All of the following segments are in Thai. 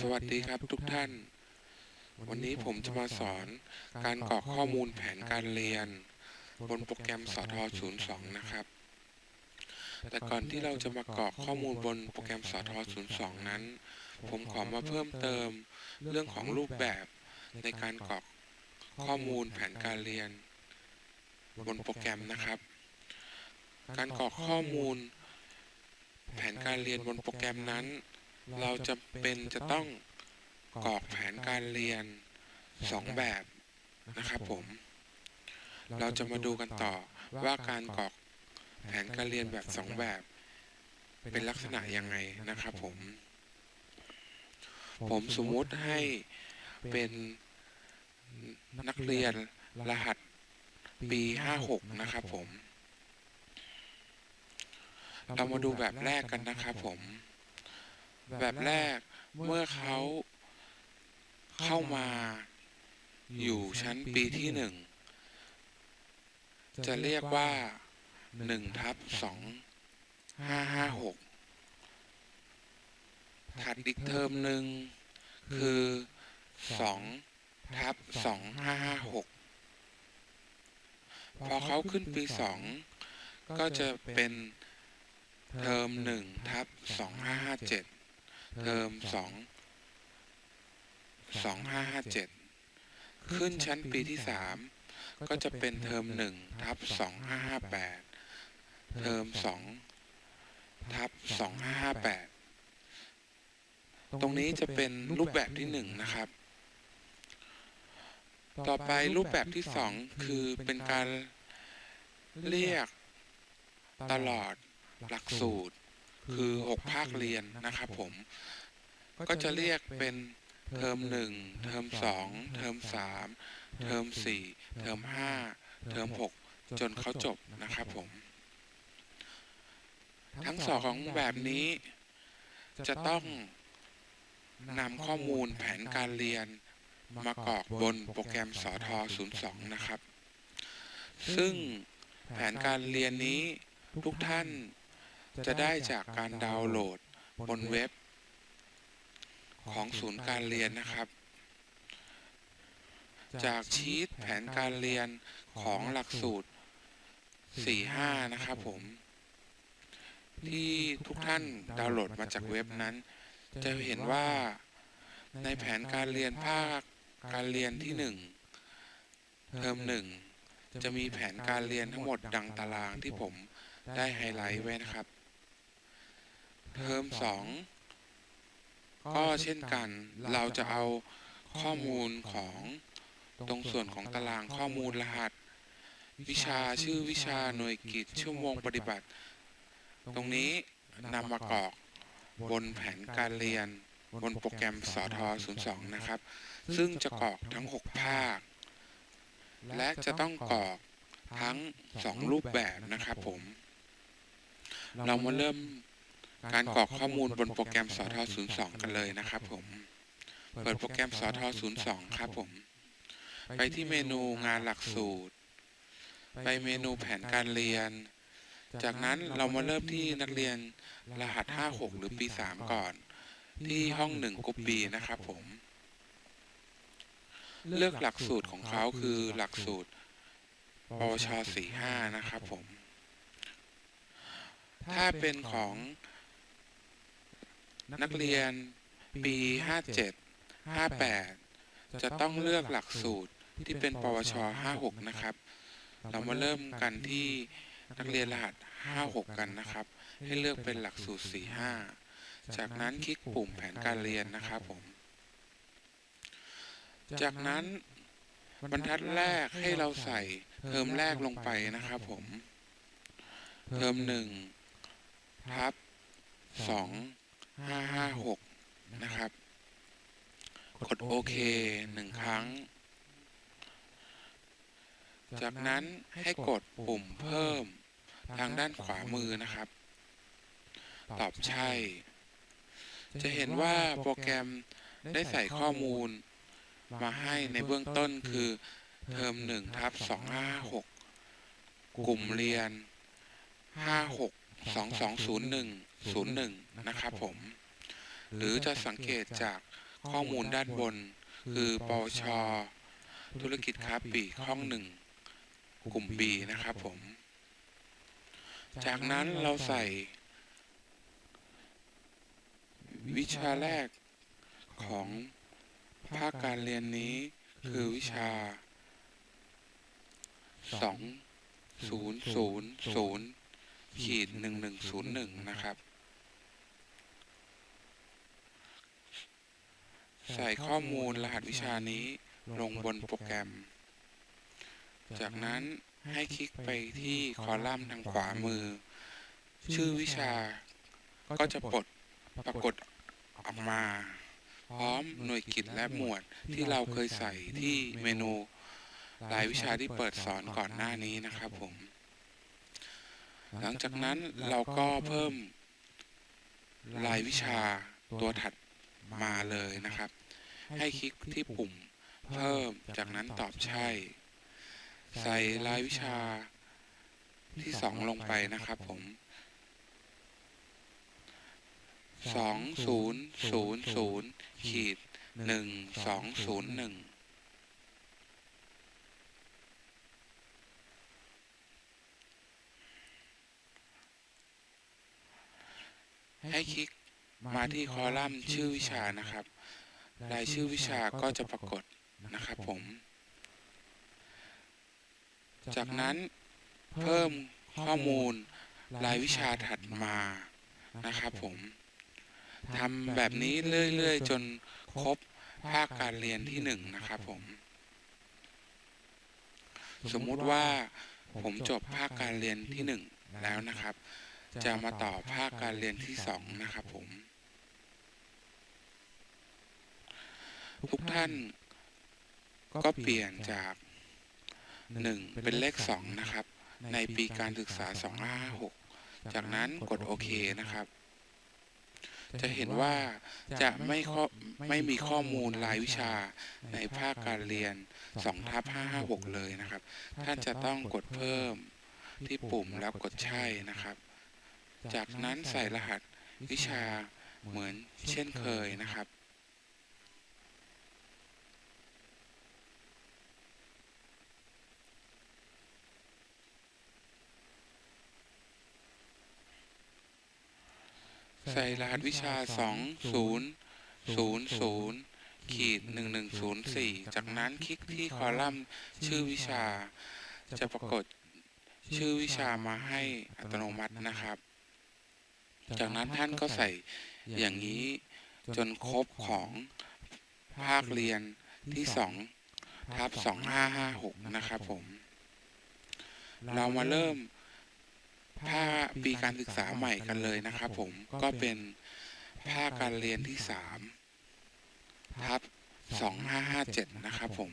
สวัสดีครับทุกท่าน วันนี้ผมจะมาสอนการกรอกข้อมูลแผนการเรียน บนโปรแกรมสท02 นะครับ แต่ก่อนที่เราจะมากรอกข้อมูลบนโปรแกรมสท02 นั้น ผมขอมาเพิ่มเติมเรื่องของรูปแบบในการกรอกข้อมูลแผนการเรียน บนโปรแกรมนะครับ การกรอกข้อมูล แผนการเรียนบนโปรแกรมนั้น เราจะเป็นจะต้องกรอกแผนการเรียนสองแบบนะครับผม เราจะมาดูกันต่อว่าการกรอกแผนการเรียนแบบสองแบบ เป็นลักษณะยังไงนะครับผม ผมสมมุติให้เป็นนักเรียนรหัสปี56นะครับผม เรามาดูแบบแรกกันนะครับผม แบบแรกเมื่อเขาเข้ามาอยู่ชั้นปีที่หนึ่ง จะเรียกว่าหนึ่งทับสองห้าห้าหกถัดอีกเทอมหนึ่งคือสองทับสองห้าห้าหกพอเขาขึ้นปีสองก็จะเป็นเทอมหนึ่งทับสองห้าห้าเจ็ด เทอมสองสองห้าห้าเจ็ดขึ้นชั้นปีที่สามก็จะเป็นเทอมหนึ่งทับสองห้าห้าแปดเทอมสองทับสองห้าห้าแปดตรงนี้จะเป็นรูปแบบที่หนึ่งนะครับ ต่อไปรูปแบบที่สองคือเป็นการเรียกตลอดหลักสูตร คือ 6 ภาคเรียนนะครับผม ก็จะเรียกเป็นเทอมหนึ่งเทอมสองเทอมสามเทอมสี่เทอมห้าเทอมหกจนเขาจบนะครับผม ทั้งสองของแบบนี้จะต้องนำข้อมูลแผนการเรียนมากรอกบนโปรแกรมสอท02 นะครับ ซึ่งแผนการเรียนนี้ทุกท่าน จะได้จากการดาวน์โหลดบนเว็บ ของศูนย์การเรียนนะครับ จากชีตแผนการเรียนของหลักสูตร 4-5 นะครับผม ที่ทุกท่านดาวน์โหลดมาจากเว็บนั้น จะเห็นว่าในแผนการเรียนภาคการเรียนที่ 1 เทอม1 จะมีแผนการเรียนทั้งหมดดังตารางที่ผมได้ไฮไลท์ไว้นะครับ เทอมสองก็เช่นกัน เราจะเอาข้อมูลของตรงส่วนของตารางข้อมูลรหัส วิชาชื่อวิชาหน่วยกิจชั่วโมงปฏิบัติ ตรงนี้นำมากรอกบนแผนการเรียน บนโปรแกรมสท02 นะครับ ซึ่งจะกรอกทั้ง 6 ภาค และจะต้องกรอกทั้ง 2 รูปแบบนะครับผม เรามาเริ่ม การกรอกข้อมูลบนโปรแกรมสท02 กันเลยนะครับผม เปิดโปรแกรมสท02 ครับผม ไปที่เมนูงานหลักสูตร ไปเมนูแผนการเรียน จากนั้นเรามาเริ่มที่นักเรียนรหัส 56 หรือปี 3 ก่อน ที่ห้อง1กรุ๊ป B นะครับผม เลือกหลักสูตรของเขาคือหลักสูตรปวช 45 นะครับผม ถ้าเป็นของ นักเรียนปี 57 58 จะต้องเลือกหลักสูตรที่เป็นปวช 56 นะครับ เรามาเริ่มกันที่นักเรียนรหัส 56 กันนะครับ ให้เลือกเป็นหลักสูตร 45 จากนั้นคลิกปุ่มแผนการเรียนนะครับผม จากนั้นบรรทัดแรกให้เราใส่เทอมแรกลงไปนะครับผม เทอมหนึ่งทับสอง ห้าห้าหกนะครับ กดโอเคหนึ่งครั้ง จากนั้นให้กดปุ่มเพิ่มทางด้านขวามือนะครับ ตอบใช่ จะเห็นว่าโปรแกรมได้ใส่ข้อมูล มาให้ในเบื้องต้นคือ เทอมหนึ่งทับสองห้าหกกลุ่มเรียนห้าหกสองสองศูนย์หนึ่ง ศูนย์หนึ่งนะครับผม หรือจะสังเกตจากข้อมูลด้านบน คือปวช ธุรกิจค้าปลีกห้องหนึ่งกลุ่ม B นะครับผม จากนั้นเราใส่ วิชาแรกของภาคการเรียนนี้คือวิชา 2000ขีด1101 นะครับ ใส่ข้อมูลรหัสวิชานี้ลงบนโปรแกรม จากนั้นให้คลิกไปที่คอลัมน์ทางขวามือ ชื่อวิชาก็จะปลดปรากฏออกมา พร้อมหน่วยกิจและหมวดที่เราเคยใส่ที่เมนูรายวิชาที่เปิดสอนก่อนหน้านี้นะครับผม หลังจากนั้นเราก็เพิ่มรายวิชาตัวถัด มาเลยนะครับ ให้คลิกที่ปุ่มเพิ่มจากนั้นตอบใช่ ใส่รายวิชาที่สองลงไปนะครับผมสองศูนย์ศูนย์ศูนย์ขีดหนึ่งสองศูนย์หนึ่งให้คลิก มาที่คอลัมน์ชื่อวิชานะครับรายชื่อวิชาก็จะปรากฏนะครับผม จากนั้นเพิ่มข้อมูลรายวิชาถัดมานะครับผมทำแบบนี้เรื่อยๆ จนครบภาคการเรียนที่หนึ่งนะครับผม สมมุติว่าผมจบภาคการเรียนที่หนึ่งแล้วนะครับ จะมาต่อภาคการเรียนที่สองนะครับผม ทุกท่าน ก็เปลี่ยนจาก1เป็นเลข2นะครับ ในปีการศึกษา 2556 จากนั้นกดโอเคนะครับ จะเห็นว่าจะไม่ไม่มีข้อมูลรายวิชาในภาคการเรียน2ทับ556 เลยนะครับ ท่านจะต้องกดเพิ่มที่ปุ่มแล้วกดใช่นะครับ จากนั้นใส่รหัสวิชาเหมือนเช่นเคยนะครับ ใส่รหัสวิชา2000ขีด1104จากนั้นคลิกที่คอลัมน์ชื่อวิชา จะปรากฏชื่อวิชามาให้อัตโนมัตินะครับ จากนั้นท่านก็ใส่อย่างนี้จนครบของภาคเรียนที่2ทับ2556นะครับผม เรามาเริ่ม ภาคปีการศึกษาใหม่กันเลยนะครับผมก็เป็นภาคการเรียนที่สามทับสองห้าห้าเจ็ดนะครับผม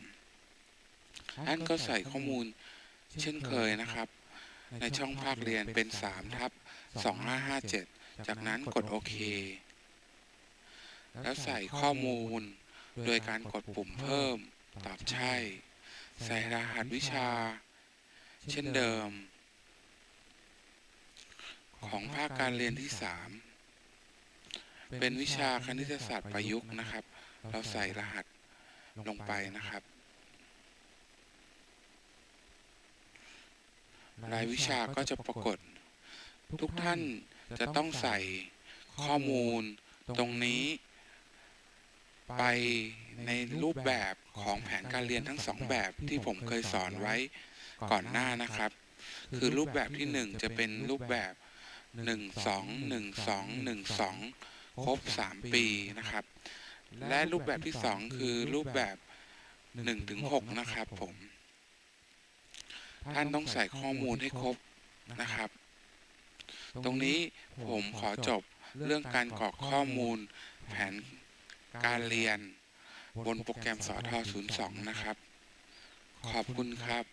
ท่านก็ใส่ข้อมูลเช่นเคยนะครับ ในช่องภาคเรียนเป็นสามทับสองห้าห้าเจ็ดจากนั้นกดโอเค แล้วใส่ข้อมูลโดยการกดปุ่มเพิ่ม ตอบใช่ ใส่รหัสวิชา เช่นเดิม ของภาคการเรียนที่สามเป็นวิชาคณิตศาสตร์ประยุกต์นะครับ เราใส่รหัสลงไปนะครับ รายวิชาก็จะปรากฏ ทุกท่านจะต้องใส่ข้อมูลตรงนี้ ไปในรูปแบบของแผนการเรียนทั้งสองแบบที่ผมเคยสอนไว้ก่อนหน้านะครับ คือรูปแบบที่หนึ่งจะเป็นรูปแบบ หนึ่งสองหนึ่งสองหนึ่งสองครบสามปีนะครับ และรูปแบบที่สองคือรูปแบบหนึ่งถึงหกนะครับผม ท่านต้องใส่ข้อมูลให้ครบนะครับ ตรงนี้ผมขอจบเรื่องการกรอกข้อมูลแผนการเรียน บนโปรแกรมสอท02 นะครับ ขอบคุณครับ